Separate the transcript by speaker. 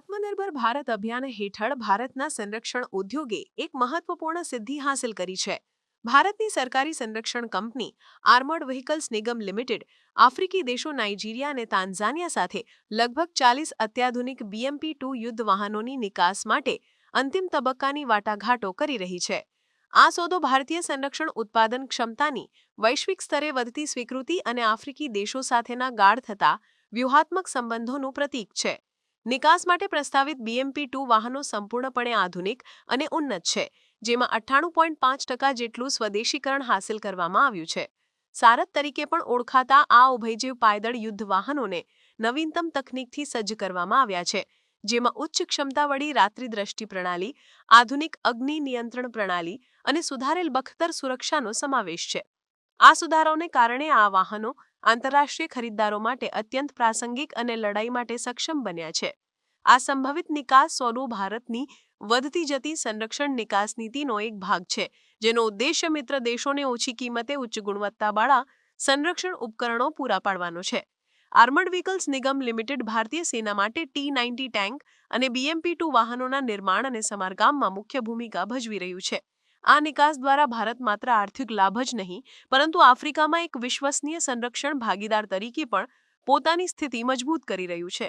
Speaker 1: આત્મનિર્ભર ભારત અભિયાન હેઠળ ભારતના સંરક્ષણ ઉદ્યોગે એક મહત્વપૂર્ણ સિદ્ધિ હાંસલ કરી છે. ભારતની સરકારી સંરક્ષણ company armoured vehicles Nigam limited, આફ્રિકી દેશો નાઇજીરિયા અને તાન્ઝાનિયા સાથે લગભગ ચાલીસ અત્યાધુનિક બીએમપી ટુ યુદ્ધ વાહનોની નિકાસ માટે અંતિમ તબક્કાની વાટાઘાટો કરી રહી છે. આ સોદો ભારતીય સંરક્ષણ ઉત્પાદન ક્ષમતાની વૈશ્વિક સ્તરે વધતી સ્વીકૃતિ અને આફ્રિકી દેશો સાથેના ગાઢ થતા વ્યૂહાત્મક સંબંધોનું પ્રતીક છે. નિકાસ માટે પ્રસ્તાવિત બીએમપી ટુ વાહનો સંપૂર્ણપણે આધુનિક અને ઉન્નત છે, જેમાં અઠ્ઠાણું પોઈન્ટ પાંચ ટકા જેટલું સ્વદેશીકરણ હાંસલ કરવામાં આવ્યું છે. સારથ તરીકે પણ ઓળખાતા આ ઉભયજીવ પાયદળ યુદ્ધ વાહનોને નવીનતમ તકનીકથી સજ્જ કરવામાં આવ્યા છે, જેમાં ઉચ્ચ ક્ષમતાવાળી રાત્રિ દ્રષ્ટિ પ્રણાલી, આધુનિક અગ્નિ નિયંત્રણ પ્રણાલી અને સુધારેલ બખતર સુરક્ષાનો સમાવેશ છે. આ સુધારાઓને કારણે આ વાહનો આંતરરાષ્ટ્રીય ખરીદદારો માટે અત્યંત પ્રાસંગિક અને લડાઈ માટે સક્ષમ બન્યા છે. આ સંભવિત નિકાસ સોનું ભારતની વધતી જતી સંરક્ષણ નિકાસ નીતિનો એક ભાગ છે, જેનો ઉદ્દેશ્ય મિત્ર દેશોને ઓછી કિંમતે ઉચ્ચ ગુણવત્તાવાળા સંરક્ષણ ઉપકરણો પૂરા પાડવાનો છે. આર્મર્ડ વ્હીકલ્સ નિગમ લિમિટેડ ભારતીય સેના માટે ટી નાઇન્ટી ટેન્ક અને બીએમપી ટુ વાહનોના નિર્માણ અને સમારકામમાં મુખ્ય ભૂમિકા ભજવી રહ્યું છે. આ નિકાસ દ્વારા ભારત માત્ર આર્થિક લાભ જ નહીં, પરંતુ આફ્રિકામાં એક વિશ્વસનીય સંરક્ષણ ભાગીદાર તરીકે પણ પોતાની સ્થિતિ મજબૂત કરી રહ્યું છે.